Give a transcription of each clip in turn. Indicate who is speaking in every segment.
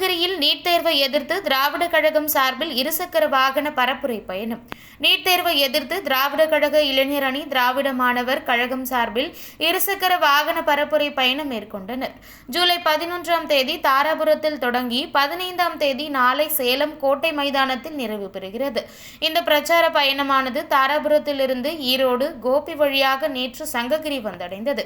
Speaker 1: கிருஷ்ணகிரியில் நீட் தேர்வை எதிர்த்து திராவிட கழகம் சார்பில் இருசக்கர வாகன பரப்புரை பயணம். நீட் தேர்வை எதிர்த்து திராவிட கழக இளைஞர் அணி திராவிட மாணவர் கழகம் சார்பில் இருசக்கர வாகன பரப்புரை பயணம் மேற்கொண்டனர். ஜூலை பதினொன்றாம் தேதி தாராபுரத்தில் தொடங்கி பதினைந்தாம் தேதி நாளை சேலம் கோட்டை மைதானத்தில் நிறைவு பெறுகிறது. இந்த பிரச்சார பயணமானது தாராபுரத்திலிருந்து ஈரோடு கோபி வழியாக நேற்று சங்ககிரி வந்தடைந்தது.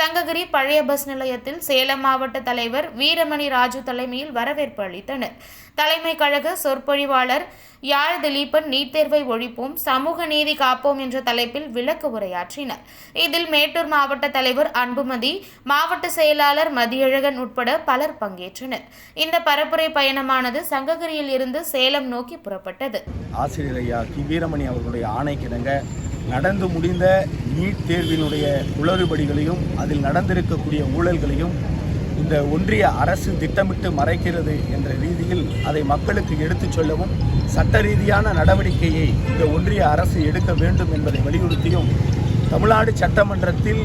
Speaker 1: சங்ககிரி பழைய பஸ் நிலையத்தில் சேலம் மாவட்ட தலைவர் வீரமணி ராஜு தலைமையில் வர வரவேற்பு அளித்தனர். தலைமை கழக சொற்பொழிவாளர் யாழ் திலீபன் நீட் தேர்வை ஒழிப்போம் சமூக நீதி காப்போம் என்ற தலைப்பில் விளக்கு உரையாற்றினர். இதில் மேட்டூர் மாவட்ட தலைவர் அன்புமதி மாவட்ட செயலாளர் மதியழகன் உட்பட பலர் பங்கேற்றனர். இந்த பரப்புரை பயணமானது சங்ககிரியில் இருந்து சேலம் நோக்கி புறப்பட்டது.
Speaker 2: ஆசிரியர் ஐயா கி. வீரமணி அவர்களுடைய ஆணைக்கிணங்க நடந்து முடிந்த நீட் தேர்வினுடைய குளறுபடிகளையும் அதில் நடந்திருக்கக்கூடிய ஊழல்களையும் இந்த ஒன்றிய அரசு திட்டமிட்டு மறைக்கிறது என்ற ரீதியில் அதை மக்களுக்கு எடுத்துச் சொல்லவும் சட்ட ரீதியான நடவடிக்கையை இந்த ஒன்றிய அரசு எடுக்க வேண்டும் என்பதை வலியுறுத்தியும் தமிழ்நாடு சட்டமன்றத்தில்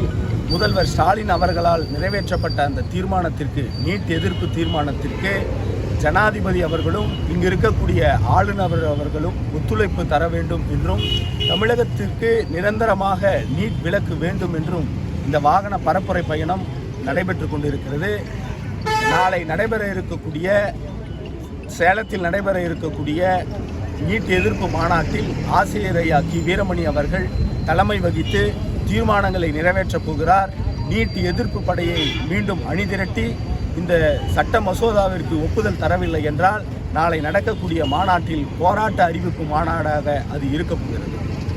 Speaker 2: முதல்வர் ஸ்டாலின் அவர்களால் நிறைவேற்றப்பட்ட அந்த தீர்மானத்திற்கு நீட் எதிர்ப்பு தீர்மானத்திற்கு ஜனாதிபதி அவர்களும் இங்கு இருக்கக்கூடிய ஆளுநர் அவர்களும் ஒத்துழைப்பு தர வேண்டும் என்றும் தமிழகத்திற்கு நிரந்தரமாக நீட் விலக்கு வேண்டும் என்றும் இந்த வாகன பரப்புரை பயணம் நடைபெற்று கொண்டிருக்கிறது. நாளை நடைபெற இருக்கக்கூடிய சேலத்தில் நடைபெற இருக்கக்கூடிய நீட் எதிர்ப்பு மாநாட்டில் ஆசிரியர் ஐயா கி. வீரமணி அவர்கள் தலைமை வகித்து தீர்மானங்களை நிறைவேற்றப் போகிறார். நீட் எதிர்ப்பு படையை மீண்டும் அணிதிரட்டி இந்த சட்ட மசோதாவிற்கு ஒப்புதல் தரவில்லை என்றால் நாளை நடக்கக்கூடிய மாநாட்டில் போராட்ட அறிவிப்பு மாநாடாக அது இருக்கப்போகிறது